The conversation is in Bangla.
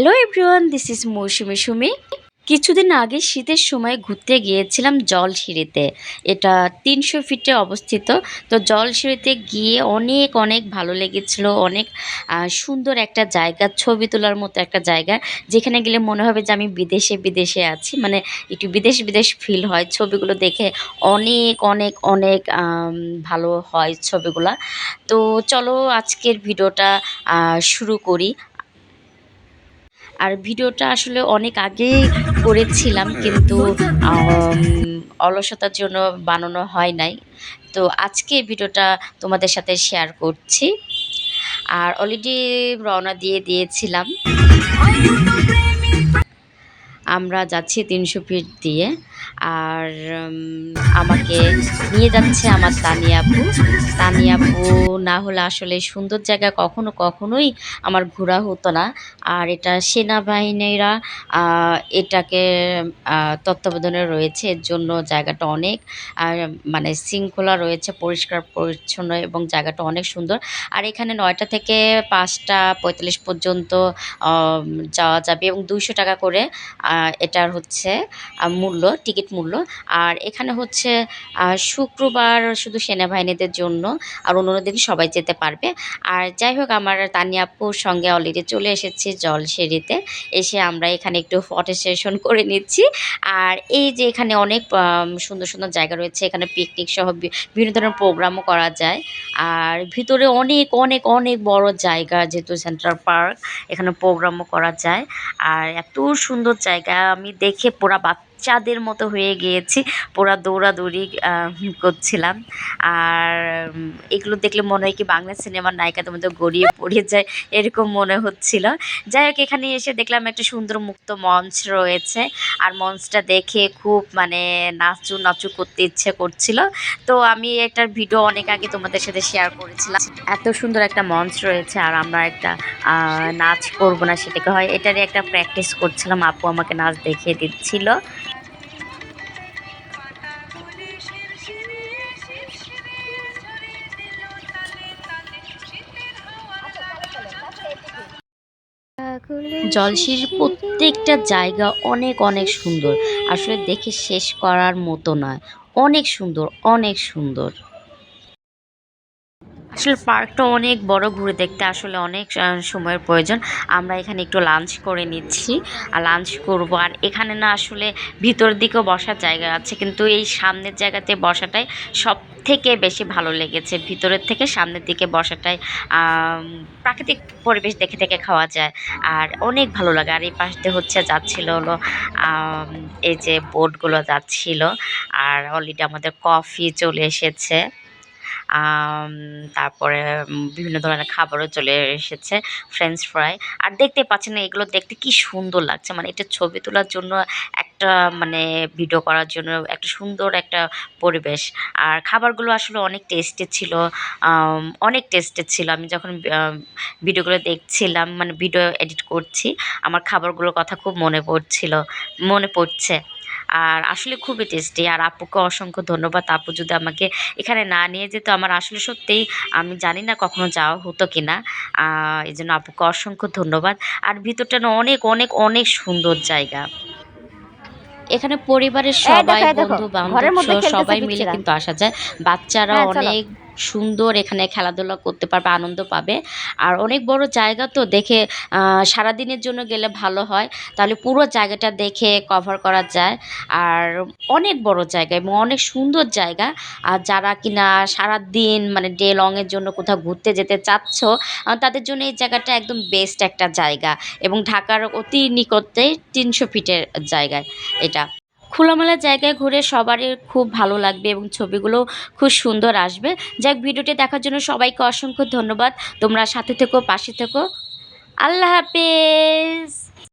Hello everyone this is Mousumi Sumi কিছুদিন আগে শীতের সময় ঘুরতে গিয়েছিলাম জলসিঁড়িতে। এটা তিনশো ফিটে অবস্থিত। তো জলসিঁড়িতে গিয়ে অনেক অনেক ভালো লেগেছিল। অনেক সুন্দর একটা জায়গা, ছবি তোলার মতো একটা জায়গা, যেখানে গেলে মনে হবে যে আমি বিদেশে বিদেশে আছি। মানে একটু বিদেশ বিদেশ ফিল হয় ছবিগুলো দেখে। অনেক অনেক অনেক ভালো হয় ছবিগুলা। তো চলো আজকের ভিডিওটা শুরু করি। আর ভিডিওটা আসলে অনেক আগেই করেছিলাম, কিন্তু অলসতার জন্য বানানো হয় নাই। তো আজকে ভিডিওটা তোমাদের সাথে শেয়ার করছি। আর অলরেডি রওনা দিয়ে দিয়েছিলাম। আমরা যাচ্ছি তিনশো ফিট দিয়ে। আর আমাকে নিয়ে যাচ্ছে আমার তানিয়াপু তানিয়াপু না হলে আসলে সুন্দর জায়গা কখনো কখনোই আমার ঘোরা হতো না। আর এটা সেনাবাহিনীরা এটাকে তত্ত্বাবধানে রয়েছে। এর জন্য জায়গাটা অনেক মানে শৃঙ্খলা রয়েছে, পরিষ্কার, পরিচ্ছন্ন এবং জায়গাটা অনেক সুন্দর। আর এখানে নয়টা থেকে পাঁচটা পঁয়তাল্লিশ পর্যন্ত যাওয়া যাবে এবং দুইশো টাকা করে এটার হচ্ছে মূল্য, টিকিট মূল্য। আর এখানে হচ্ছে শুক্রবার শুধু সেনাবাহিনীদের জন্য, আর অন্য দিন সবাই যেতে পারবে। আর যাই হোক, আমার তানিয়া আপুর সঙ্গে অলরেডি চলে এসেছি জলসিঁড়িতে এসে আমরা এখানে একটু ফটো সেশন করে নিচ্ছি। আর এই যে এখানে অনেক সুন্দর সুন্দর জায়গা রয়েছে। এখানে পিকনিক সহ বিভিন্ন ধরনের প্রোগ্রামও করা যায়। আর ভিতরে অনেক অনেক অনেক বড় জায়গা, যেহেতু সেন্ট্রাল পার্ক এখানে প্রোগ্রামও করা যায়। আর এত সুন্দর জায়গা। আমি দেখে পুরা বাচ্চাদের মতো হয়ে গিয়েছি। পুরা দৌড়াদৌড়ি করছিলাম। আর এগুলো দেখলে মনে হয় কি বাংলা সিনেমার নায়িকাদের মধ্যে গড়িয়ে পড়ে যায়, এরকম মনে হচ্ছিল। যাই হোক, এখানে এসে দেখলাম একটা সুন্দর মুক্ত মঞ্চ রয়েছে। আর মঞ্চটা দেখে খুব মানে নাচু নাচু করতে ইচ্ছে করছিল। তো আমি এটার ভিডিও অনেক আগে তোমাদের সাথে শেয়ার করেছিলাম। এত সুন্দর একটা মঞ্চ রয়েছে আর আমরা একটা নাচ করব না সেটাকে। হয়, এটারই একটা প্র্যাকটিস করছিলাম। আপু আমাকে নাচ দেখিয়ে দিচ্ছিল। জলসির প্রত্যেকটা জায়গা অনেক অনেক সুন্দর। আসলে দেখে শেষ করার মতো নয়। অনেক সুন্দর অনেক সুন্দর। আসলে পার্কটা অনেক বড়, ঘুরে দেখতে আসলে অনেক সময়ের প্রয়োজন। আমরা এখানে একটু লাঞ্চ করে নিচ্ছি। আর লাঞ্চ করব। আর এখানে না আসলে ভিতর দিকেও বসার জায়গা আছে। কিন্তু এই সামনের জায়গাতে বসাটাই সব থেকে বেশি ভালো লেগেছে। ভিতরের থেকে সামনের দিকে বসাটাই প্রাকৃতিক পরিবেশ দেখে দেখে খাওয়া যায়। আর অনেক ভালো লাগে। আর এই পাশ দিয়ে হচ্ছে যাচ্ছিল হলো এই যে বোটগুলো যাচ্ছিল। আর অলরেডি আমাদের কফি চলে এসেছে। তারপরে বিভিন্ন ধরনের খাবারও চলে এসেছে ফ্রেঞ্চ ফ্রাই আর দেখতে পাচ্ছেন এগুলো দেখতে কি সুন্দর লাগছে। মানে এটা ছবি তোলার জন্য একটা মানে ভিডিও করার জন্য একটা সুন্দর একটা পরিবেশ। আর খাবারগুলো আসলে অনেক টেস্টি ছিল অনেক টেস্টি ছিল। আমি যখন ভিডিওগুলো দেখছিলাম মানে ভিডিও এডিট করছি, আমার খাবারগুলোর কথা খুব মনে পড়ছিল, মনে পড়ছে। আর আসলে খুবই টেস্টি আর আপুকে অসংখ্য ধন্যবাদ। আপু যদি আমাকে এখানে না নিয়ে যেত আমার আসলে সত্যিই আমি জানি না কখনো যাওয়া হতো কি না এই জন্য আপুকে অসংখ্য ধন্যবাদ। আর ভিতরটা না অনেক অনেক অনেক সুন্দর জায়গা। এখানে পরিবারের সবাই বন্ধু বান্ধব সবাই মিলে কিন্তু আসা যায়। বাচ্চারা হ্যাঁ, অনেক সুন্দর এখানে খেলাধুলা করতে পারবে, আনন্দ পাবে। আর অনেক বড় জায়গা তো দেখে সারাদিনের জন্য গেলে ভালো হয়। তাহলে পুরো জায়গাটা দেখে কভার করা যায়। আর অনেক বড় জায়গা এবং অনেক সুন্দর জায়গা। আর যারা কিনা সারা দিন মানে ডে লংয়ের জন্য কোথাও ঘুরতে যেতে চাচ্ছ তাদের জন্য এই জায়গাটা একদম বেস্ট একটা জায়গা। এবং ঢাকার অতি নিকটে তিনশো ফিটের জায়গায় এটা। খোলামেলা জায়গায় ঘুরে সবারই খুব ভালো লাগবে এবং ছবিগুলো খুব সুন্দর আসবে। যাক, ভিডিওটি দেখার জন্য সবাইকে অসংখ্য ধন্যবাদ। তোমরা সাথে থেকো, পাশে থেকো। আল্লাহ হাফেজ!